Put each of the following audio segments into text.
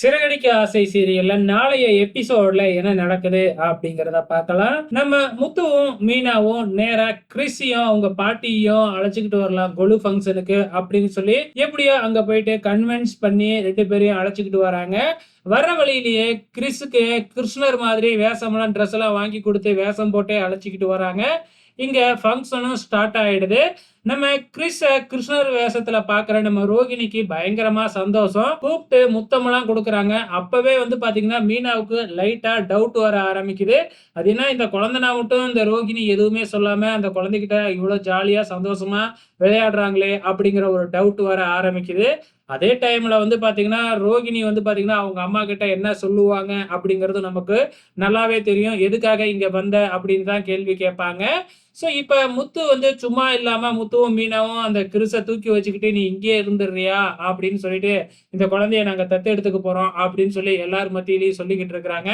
சிறகடிக்க ஆசை சீரியல்ல நாளைய எபிசோட்ல என்ன நடக்குது அப்படிங்கறத பார்க்கலாம். நம்ம முத்துவும் மீனாவும் நேரா கிறிஸியும் அவங்க பாட்டியும் அழைச்சிக்கிட்டு வரலாம் கொலு ஃபங்க்ஷனுக்கு அப்படின்னு சொல்லி எப்படியோ அங்க போயிட்டு கன்வின்ஸ் பண்ணி ரெண்டு பேரையும் அழைச்சிக்கிட்டு வராங்க. வர்ற வழியிலேயே கிறிஸுக்கு கிருஷ்ணர் மாதிரி வேஷம்லாம் ட்ரெஸ் எல்லாம் வாங்கி கொடுத்து வேஷம் போட்டே அழைச்சிக்கிட்டு வராங்க. இங்க ஃபங்க்ஷனும் ஸ்டார்ட் ஆயிடுது. நம்ம கிறிஸ கிருஷ்ணர் வேஷத்துல பாக்குற நம்ம ரோகிணிக்கு பயங்கரமா சந்தோஷம். கூப்பிட்டு முத்தமெல்லாம் கொடுக்குறாங்க. அப்பவே வந்து பாத்தீங்கன்னா மீனாவுக்கு லைட்டா டவுட் வர ஆரம்பிக்குது. அது என்ன இந்த குழந்தைனா மட்டும் இந்த ரோகிணி எதுவுமே சொல்லாம அந்த குழந்தைகிட்ட இவ்வளவு ஜாலியா சந்தோஷமா விளையாடுறாங்களே அப்படிங்கிற ஒரு டவுட் வர ஆரம்பிக்குது. அதே டைம்ல வந்து பாத்தீங்கன்னா ரோகிணி வந்து பாத்தீங்கன்னா அவங்க அம்மா கிட்ட என்ன சொல்லுவாங்க அப்படிங்கிறது நமக்கு நல்லாவே தெரியும். எதுக்காக இங்க வந்த அப்படின்னு தான் கேள்வி கேட்பாங்க. ஸோ இப்போ முத்து வந்து சும்மா இல்லாம முத்துவும் மீனாவும் அந்த கிருசை தூக்கி வச்சுக்கிட்டு நீ இங்கேயே இருந்துடுறியா? அப்படின்னு சொல்லிட்டு இந்த குழந்தைய நாங்க தத்து எடுத்துக்க போறோம் அப்படின்னு சொல்லி எல்லார் மத்தியிலையும் சொல்லிக்கிட்டு இருக்கிறாங்க.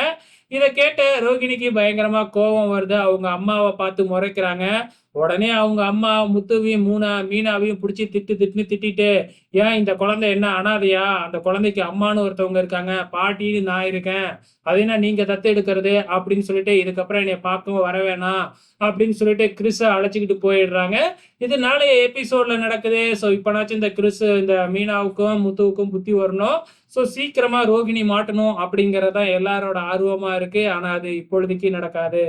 இதை கேட்டு ரோகிணிக்கு பயங்கரமா கோபம் வருது. அவங்க அம்மாவை பார்த்து முறைக்கிறாங்க. உடனே அவங்க அம்மா முத்துவையும் மூணா மீனாவையும் பிடிச்சி திட்டு திட்டுன்னு திட்டிட்டு ஏன் இந்த குழந்தை என்ன அனாதையா? அந்த குழந்தைக்கு அம்மானு ஒருத்தவங்க இருக்காங்க. பாட்டின்னு நான் இருக்கேன். அது என்ன நீங்க தத்து எடுக்கிறது? அப்படின்னு சொல்லிட்டு இதுக்கப்புறம் என்னை பார்க்கவும் வர வேணாம் அப்படின்னு சொல்லிட்டு கிறிஸை அழைச்சிக்கிட்டு போயிடுறாங்க. இது நாளைய எபிசோட்ல நடக்குது. ஸோ இப்போனாச்சும் இந்த கிறிஸ் இந்த மீனாவுக்கும் முத்துவுக்கும் புத்தி வரணும். ஸோ சீக்கிரமா ரோகிணி மாட்டணும் அப்படிங்கறதான் எல்லாரோட ஆர்வமா இருக்கு. ஆனா அது இப்பொழுதைக்கு நடக்காது.